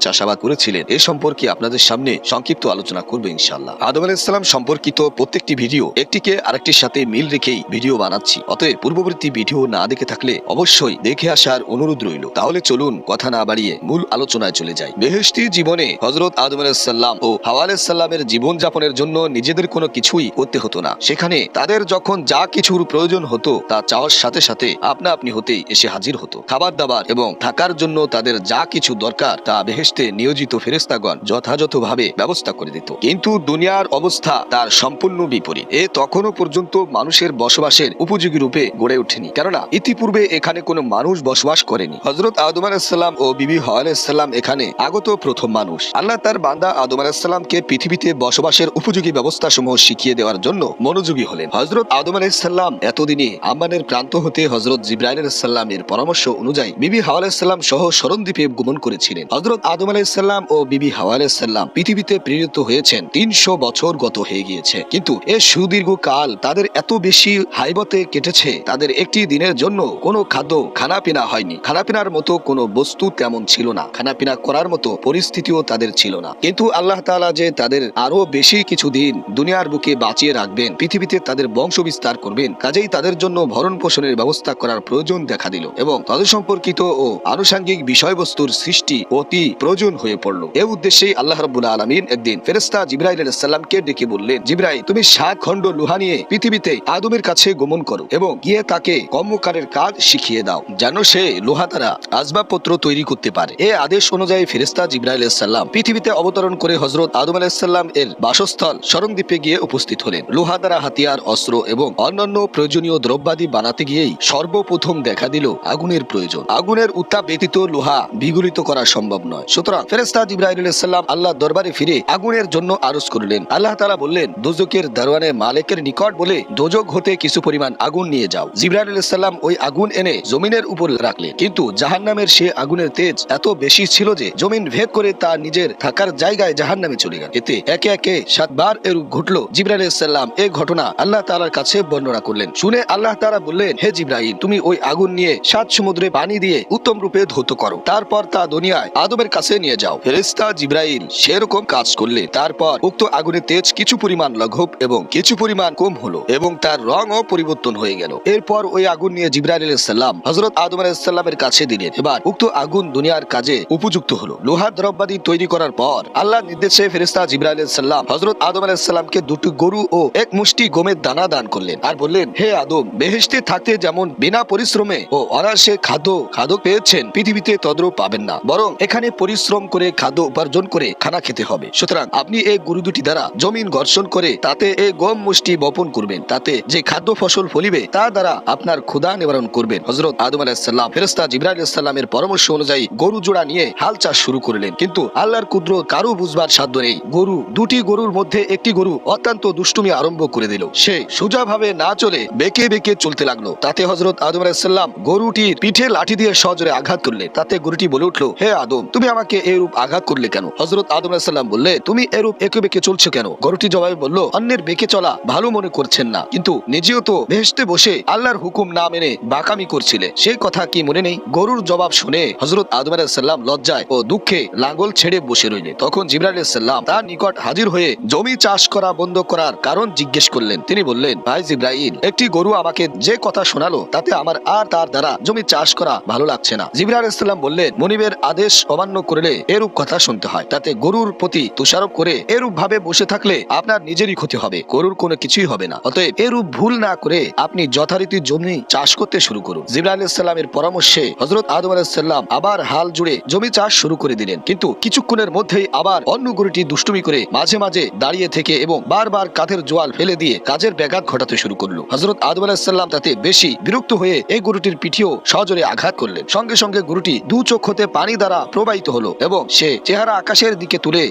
চাষাবাদ করেছিলেন, এ সম্পর্কে আপনাদের সামনে সংক্ষিপ্ত আলোচনা করবে ইনশাল্লাহ আদম আলাইসাল্লাম সম্পর্কিত প্রত্যেকটি ভিডিও একটিকে আরেকটির সাথে মিল রেখেই ভিডিও বানাচ্ছি। অতএব পূর্ববর্তী ভিডিও না দেখে থাকলে অবশ্যই দেখে আসার অনুরোধ রইল। তাহলে চলুন কথা না বাড়িয়ে মূল আলোচনায় চলে যাই। বেহেশতি জীবনে হজরত আদম আলাইসাল্লাম ও হাওয়া আলাইসাল্লামের জীবন যাপনের জন্য নিজেদের কোনো কিছুই করতে হতো না। সেখানে তাদের যখন যা কিছুর প্রয়োজন হতো, তা চাওয়ার সাথে সাথে আপনা আপনি হতেই এসে হাজির হতো। খাবার দাবার এবং থাকার জন্য তাদের যা কিছু দরকার, তা বেহেশতে নিয়োজিত ফেরেস্তাগণ যথাযথভাবে ব্যবস্থা করে দিত। কিন্তু দুনিয়ার অবস্থা তার সম্পূর্ণ বিপরীত। এ তখনও পর্যন্ত মানুষের বসবাসের উপযোগী রূপে গড়ে ওঠেনি। কেননা, ইতিপূর্বে এখানে কোনো মানুষ বসবাস করেনি। হজরত আদম আলাইসাল্লাম ও বিবি হওয়া আলাইসাল্লাম এখানে আগত প্রথম মানুষ। আল্লাহ তার বান্দা আদম আলাইসাল্লামকে পৃথিবীতে বসবাসের উপযোগী ব্যবস্থা সমূহ শিখিয়ে দেওয়ার জন্য মনোযোগী হলেন। হজরত আদম আলাইসাল্লাম এতদিনে আম্মানের প্রান্ত হতে হজরত জিব্রাইল আলাইসাল্লামের পরামর্শ অনুযায়ী বিবি হাওয়া আলাইসাল্লাম সহ স্মরণদ্বীপে গমন করেছিলেন। হজরত আদম আলাইসাল্লাম ও বিবি হাওয়া আলাইসাল্লাম পৃথিবীতে প্রেরিত হয়েছেন তিনশো বছর গত হয়ে গিয়েছে। কিন্তু এ সুদীর্ঘ কাল তাদের এত বেশি হাইবতে কেটেছে, তাদের একটি দিনের জন্য কোনো খাদ্য খানাপিনা হয়নি। খানাপিনার মতো কোনো বস্তু তেমন ছিল না। খানাপিনা করার মতো পরিস্থিতিও তাদের ছিল না। কিন্তু আল্লাহ তাআলা যে তাদের আরও বেশি কিছু দিন দুনিয়ার বুকে বাঁচিয়ে রাখবেন, পৃথিবীতে তাদের বংশ বিস্তার করবেন, কাজেই তাদের জন্য ভরণ পোষণের ব্যবস্থা করার প্রয়োজন দেখা দিল এবং তাদের সম্পর্কিত ও আনুষাঙ্গিক বিষয়বস্তুর সৃষ্টি অতি প্রয়োজন হয়ে পড়ল। এ উদ্দেশ্যে আল্লাহ রাব্বুল আলামিন একদিন ফেরেশতা জিব্রাইল আলাইহিস সালামকে ডেকে বললেন, জিব্রাইল, তুমি সাত খণ্ড লোহা নিয়ে পৃথিবীতে আদমের কাছে গমন করো এবং গিয়ে তাকে কর্মকারের কাজ শিখিয়ে দাও, যেন সে লোহা দ্বারা আসবাবপত্র তৈরি করতে পারে। এ আদেশ অনুযায়ী ফেরেস্তা জিব্রাইল আলাইহিস সালাম পৃথিবীতে অবতরণ করে হজরত আদম আলাইসাল্লাম এর বাসস্থল স্মরণদ্বীপে গিয়ে উপস্থিত হলেন। লোহা দ্বারা হাতিয়ার, অস্ত্র এবং অন্যান্য প্রয়োজনীয় দ্রব্যাদি বানাতে গিয়েই সর্বপ্রথম দেখা দিল আগুনের প্রয়োজন। আগুনের উত্তাপ ব্যতীত লোহা বিগলিত করা সম্ভব নয়। সুতরাং ফেরেস্তা জিব্রাহিম আলাইসাল্লাম আল্লাহ দরবারে ফিরে আগুনের জন্য আরজ করলেন। আল্লাহ তালা বললেন দোজকের দারোয়ানে মালিকের নিকট বলে দোজক হতে কিছু পরিমাণ আগুন নিয়ে যাও। জিব্রাহিম আলাইসাল্লাম ওই আগুন এনে জমিনের উপর রাখলেন। কিন্তু জাহান্নামের সে আগুনের তেজ এত বেশি ছিল যে জমিন ভেদ করে তা নিজের থাকার জায়গায় জাহান নামে চলে গেল। এতে একে একে সাতবার এরূপ ঘটলো। জিব্রাইল সাল্লাম এই ঘটনা আল্লাহ তালার কাছে বর্ণনা করলেন। শুনে আল্লাহ তারা বললেন, হে জিব্রাহিম তুমি ওই আগুন নিয়ে সাত সমুদ্রে পানি দিয়ে উত্তম রূপে ধৌত করো। তারপর তা দুনিয়ায় আদমের কাছে নিয়ে যাও। ফেরেস্তা জিব্রাইল সেরকম কাজ করলে। তারপর উক্ত আগুনের তেজ কিছু পরিমাণ লঘব এবং কিছু পরিমাণ কম হলো এবং তার রঙও পরিবর্তন হয়ে গেল। এরপর ওই আগুন নিয়ে জিব্রাইল সাল্লাম হজরত আদম আলাইসাল্লামের কাছে দিলেন। এবার উক্ত আগুন দুনিয়ার কাজে উপযুক্ত হলো। লোহার দ্রব্যাদি তৈরি করার পর আল্লাহ নির্দেশে ফেরিস্তা জিব্রাইল সাল্লাম হজরত আদম আলাইসাল্লামকে দুটি গরু ও এক মুষ্টি গমের দানা দান করলেন আর বললেন, হে আদম, বেহেশতে থাকতে যেমন বিনা পরিশ্রমে ও অনায়াসে খাদ্য খাদ্য পেয়েছেন, পৃথিবীতে তদ্রূপ পাবেন না। বরং এখানে পরিশ্রম করে, খাদ্য উপার্জন করে খানা খেতে হবে। সুতরাং আপনি এই গরু দুটি দ্বারা জমিন ঘর্ষণ করে, তাতে এই গম মুষ্টি বপন করবেন। তাতে যে খাদ্য ফসল ফলিবে, তা দ্বারা আপনার ক্ষুধা নিবারণ করবেন। হজরত আদম আলাইসাল্লাম ফেরেস্তা জিব্রাইল সাল্লামের পরামর্শ অনুযায়ী গরু জোড়া নিয়ে হাল চাষ শুরু করলেন। কিন্তু আল্লাহর কুদ্র কারও বুঝবার সাধ্য নেই। গরু, দুটি গরুর মধ্যে একটি গরু অত্যন্ত দুষ্টুমি আরম্ভ করে দিল। সে সোজাভাবে না চলে বেঁকে বেঁকে চলতে লাগল। তাতে হজরত আদম আলাইসাল্লাম গরুটির পিঠে লাঠি দিয়ে সজরে আঘাত করলেন। তাতে গরুটি বলে উঠল, হে আদম, তুমি আমাকে এরূপ আঘাত করলে কেন? হজরত আদম আলাইসাল্লাম বললে, তুমি এরূপ একে বেঁকে চলছো কেন? গরুটি জবাবে বলল, অন্যের বেঁকে চলা ভালো মনে করছেন না। কিন্তু নিজেও তো ভেসতে বসে আল্লাহর হুকুম না মেনে বাকামি করছিলে। সেই কথা কি মনে নেই? গরুর জবাব শুনে হজরত আদম আলাইসাল্লাম লজ্জায় ও দুঃখে লাঙ্গল ছেড়ে বসে রইলেন। তখন জিব্রাইল সাল্লাম তার নিকট হাজির হয়ে জমি চাষ করা বন্ধ করার কারণ জিজ্ঞেস করলেন। তিনি বললেন, ভাই জিব্রাইল, একটি গরু আমাকে যে কথা শোনালো, তাতে আমার আর তার দ্বারা জমি চাষ করা ভালো লাগছে না। জিব্রাইল ইসলাম বললেন, মনিবের আদেশ অমান্য করলে এরূপ কথা শুনতে হয়। তাতে গরুর প্রতি তুষারোপ করে এরূপ ভাবে বসে থাকলে আপনার নিজেরই ক্ষতি হবে। গরুর কোনো কিছুই হবে না। অতএব এরূপ ভুল না করে আপনি যথারীতি জমি চাষ করতে শুরু করুন। জিব্রাইল ইসলামের পরামর্শে হজরত আদম আলাইসাল্লাম আবার হাল জুড়ে জমি চাষ শুরু করে দিলেন। কিন্তু কিছুক্ষণের মধ্যেই আবার অন্য গরুটি দুষ্টুমি করে মাঝে মাঝে দাঁড়িয়ে থেকে এবং বারবার কাঁধের জোয়াল ফেলে দিয়ে কাজের ব্যাঘাত ঘটাতে শুরু করল। হজরত আদম আলাহিসাল্লাম তাতে বেশি বিরক্ত হয়ে এই গরুটির পিঠেও সজোরে আঘাত করলেন। সঙ্গে সঙ্গে গরুটি দু চোখ হতে পানি দ্বারা প্রবাহিত হলো এবং সে চেহারা আকাশের দিকে তুলে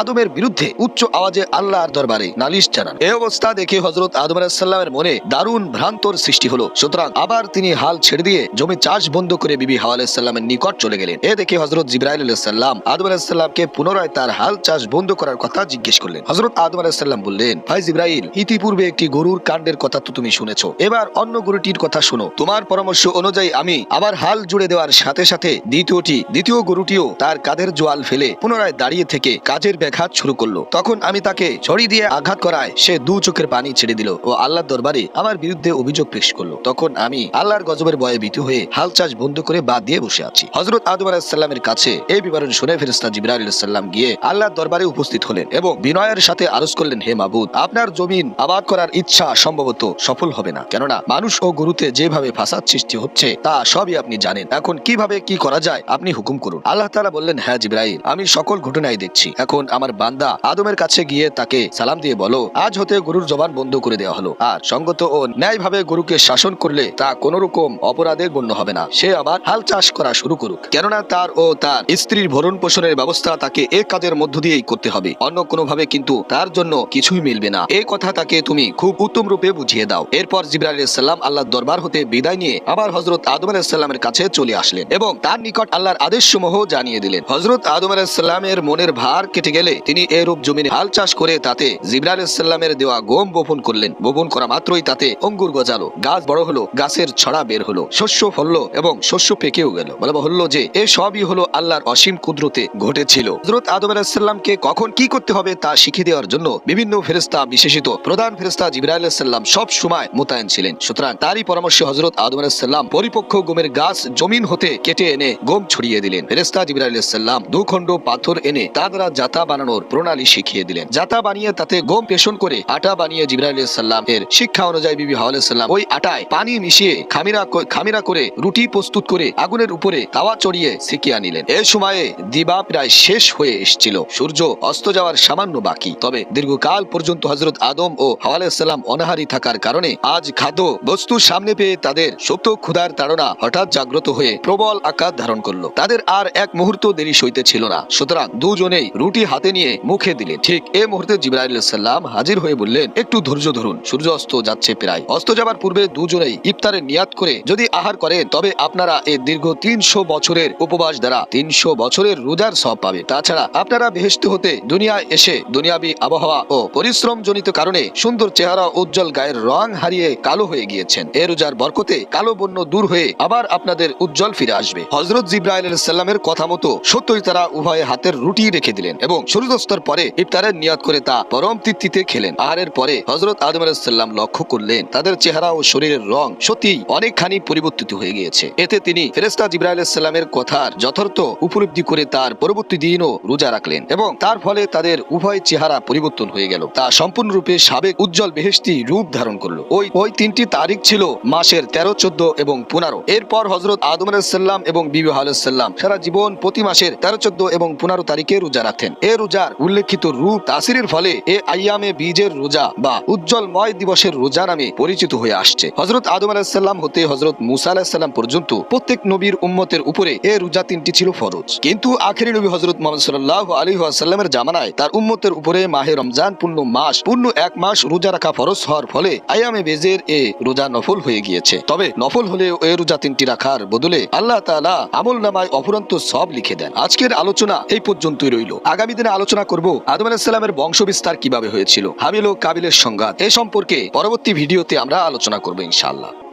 আদমের বিরুদ্ধে উচ্চ আওয়াজে আল্লাহর দরবারে নালিশ জানান। এই অবস্থা দেখে হজরত আদম আলাহিসাল্লামের মনে দারুণ ভ্রান্তর সৃষ্টি হলো। সুতরাং আবার তিনি হাল ছেড়ে দিয়ে জমি চাষ বন্ধ করে বিবি হাওয়া আলাহিসাল্লামের নিকট চলে গেলেন। এ দেখে হজরত জিব্রাইল আলাহিসাল্লাম আদম আলাইসাল্লামকে পুনরায় তার হাল চাষ বন্ধ করার কথা জিজ্ঞেস করলেন। হজরত আদম আলাইসাল্লাম বললেন, ভাই জিব্রাইল, ইতিপূর্বে একটি গরুর কাণ্ডের কথা তো তুমি শুনেছো। এবার অন্য গরুটির কথা শোনো। তোমার পরামর্শ অনুযায়ী আমি আবার হাল জুড়ে দেওয়ার সাথে সাথে দ্বিতীয়টি, দ্বিতীয় গরুটিও তার কাঁধের জোয়াল ফেলে পুনরায় দাঁড়িয়ে থেকে কাজের ব্যাঘাত শুরু করল। তখন আমি তাকে ছড়ি দিয়ে আঘাত করায় সে দু চোখের পানি ছেড়ে দিল ও আল্লাহর দরবারে আমার বিরুদ্ধে অভিযোগ পেশ করল। তখন আমি আল্লাহর গজবের ভয়ে ভীত হয়ে হাল চাষ বন্ধ করে বাদ দিয়ে বসে আছি। হজরত আদম আলাহিসাল্লামের কাছে এই বিবরণ শুনে ফেরেস্তা জিবরা আলাইসাল্লাম গিয়ে আল্লাহর দরবারে উপস্থিত হলেন এবং বিনয়ের সাথে আরজ করলেন, হে মাবুদ, আপনার জমিন আবাদ করার ইচ্ছা সম্ভবত সফল হবে না। কেননা মানুষ ও গরুতে যেভাবে ফাসাদ সৃষ্টি হচ্ছে, তা সবই আপনি জানেন। এখন কীভাবে কি করা যায়, আপনি হুকুম করুন। আল্লাহ তাআলা বললেন হ্যাঁ জিব্রাইল, আমি সকল ঘটনাই দেখছি। এখন আমার বান্দা আদমের কাছে গিয়ে তাকে সালাম দিয়ে বলো, আজ হতে গরুর জবান বন্ধ করে দেওয়া হলো। আর সঙ্গত ও ন্যায়ভাবে গরুকে শাসন করলে তা কোন রকম অপরাধে গণ্য হবে না। সে আবার হাল চাষ করা শুরু করুক। কেননা তার ও তার স্ত্রীর ভরণ পোষণের ব্যবস্থা তাকে এ কাজের মধ্য দিয়েই করতে হবে। অন্য কোনোভাবে কিন্তু তার জন্য কিছুই মিলবে না। এই কথা তাকে তুমি খুব উত্তম রূপে বুঝিয়ে দাও। এরপর জিবরা আলাইসাল্লাম আল্লাহর দরবার হতে বিদায় নিয়ে আবার হজরত আদম আলাইসাল্লামের কাছে চলে আসলেন এবং তার নিকট আল্লাহর আদেশ সমূহ জানিয়ে দিলেন। হজরত আদম আলাইসাল্লামের মনের ভার কেটে গেলে তিনি এরূপ জমিনে হাল চাষ করে তাতে জিবরা আলাইসাল্লামের দেওয়া গম বপন করলেন। বপন করা মাত্রই তাতে অঙ্গুর গজালো, গাছ বড় হলো, গাছের ছড়া বের হলো, শস্য ফললো এবং শস্য পেকেও গেল। বলা হলো যে এ সবই হলো আল্লাহর অসীম কুদরতে ঘটেছিল। হজরত আদম আলাহিসাল্লামকে কখন কি করতে হবে তা শিখিয়ে দেওয়ার জন্য বিভিন্ন ফেরেস্তা বিশেষিত প্রধান ফেরেস্তা জিবরা আলাহিসাল্লাম সব সময় মোতায়েন ছিলেন। সুতরাং তারই পরামর্শে হজরত আদম আলাহিসাল্লাম পরিপক্ষ গমের গাছ জমিন হতে কেটে এনে গম ছড়িয়ে দিলেন। ফেরেস্তা জিবরা আলাহিসাল্লাম দুখণ্ড পাথর এনে তা দ্বারা জাতা বানানোর প্রণালী শিখিয়ে দিলেন। জাতা বানিয়ে তাতে গম পেশন করে আটা বানিয়ে জিবরা আলাহিসাল্লাম এর শিক্ষা অনুযায়ী বিবি হাওয়া আলাহিসাল্লাম ওই আটায় পানি মিশিয়ে খামিরা খামিরা করে রুটি প্রস্তুত করে আগুনের উপরে তাওয়া চড়িয়ে সিকিয়া নিলেন এ সময়ে দিবা প্রায় শেষ হয়ে এসেছিল। সূর্য অস্ত যাওয়ার সামান্য বাকি। তবে দীর্ঘকাল পর্যন্ত হজরত আদম ও হাওয়ালাম অনাহারি থাকার কারণে আজ খাদ্য বস্তু সামনে পেয়ে তাদের সুপ্ত ক্ষুধার তাড়না হঠাৎ জাগ্রত হয়ে প্রবল আকার ধারণ করল। তাদের আর এক মুহূর্ত দেরি সইতে ছিল না। সুতরাং দুজনেই রুটি হাতে নিয়ে মুখে দিলেন ঠিক এ মুহূর্তে জিব্রাইসাল্লাম হাজির হয়ে বললেন, একটু ধৈর্য ধরুন। সূর্য অস্ত যাচ্ছে প্রায়। অস্ত যাবার পূর্বে দুজনেই ইফতারের নিয়াত করে যদি আহার করেন, তবে আপনারা এই দীর্ঘ তিনশো বছরের উপবাস দ্বারা তিনশো বছরের রোজার সব পাবে। তাছাড়া আপনারা বেহেস্ত হতে দুনিয়ায় এসে দুনিয়াবি আবহাওয়া ও পরিশ্রম জনিত কারণে সুন্দর চেহারা উজ্জ্বল গায়ের রং হারিয়ে কালো হয়ে গিয়েছেন। এ রোজার বরকতে কালো বন্য দূর হয়ে আবার আপনাদের উজ্জ্বল ফিরে আসবে। হজরত জিব্রাইল সাল্লামের কথা মতো সত্যই তারা উভয়ে হাতের রুটি রেখে দিলেন এবং সূর্যাস্তর পরে ইফতারের নিয়াত করে তা পরম তৃপ্তিতে খেলেন। আহারের পরে হজরত আদম আলাইসাল্লাম লক্ষ্য করলেন, তাদের চেহারা ও শরীরের রং সত্যি অনেকখানি পরিবর্তিত হয়ে গিয়েছে। এতে তিনি ফেরেস্তা জিব্রাইল সাল্লামের কথার যথার্থ উপলব্ধি করে তার পরবর্তী দিনও রোজা রাখলেন এবং তার ফলে তাদের উভয় চেহারা পরিবর্তন হয়ে গেল। তা সম্পূর্ণরূপে সাবেক উজ্জ্বল বেহেস্তি রূপ ধারণ করল। ওই ওই তিনটি তারিখ ছিল মাসের তেরো, চোদ্দ এবং পনেরো। এরপর হজরত আদম আলাইসাল্লাম এবং বিবি আলাইসাল্লাম সারা জীবন প্রতি মাসের তেরো, চোদ্দ এবং পনেরো তারিখে রোজা রাখতেন। এ রোজার উল্লেখিত রূপ তাসিরের ফলে এ আইয়ামে বীজের রোজা বা উজ্জ্বলময় দিবসের রোজা নামে পরিচিত হয়ে আসছে। হজরত আদম আলাহিসাল্লাম হতে হজরত মুসা আলাহিসাল্লাম পর্যন্ত প্রত্যেক নবীর উম্মতের উপরে এ রোজা তিনটি ছিল ফরজ। কিন্তু আখেরি নবী হজরত মোহাম্মদ সাল্লাহ আলী আসাল্লামের জামানায় তার উম্মতের উপরে মাহে রমজান পূর্ণ মাস, পূর্ণ এক মাস রোজা রাখা ফরজ হওয়ার ফলে আয়ামে বেজের এ রোজা নফল হয়ে গিয়েছে। তবে নফল হলেও এ রোজা তিনটি রাখার বদলে আল্লাহ তাআলা আমল নামায় অফুরন্ত সব লিখে দেন। আজকের আলোচনা এই পর্যন্তই রইল। আগামী দিনে আলোচনা করব আদম আলাহিসাল্লামের বংশ বিস্তার কীভাবে হয়েছিল হাবিল ও কাবিলের সংঘাত এ সম্পর্কে পরবর্তী ভিডিওতে আমরা আলোচনা করব ইনশাআল্লাহ।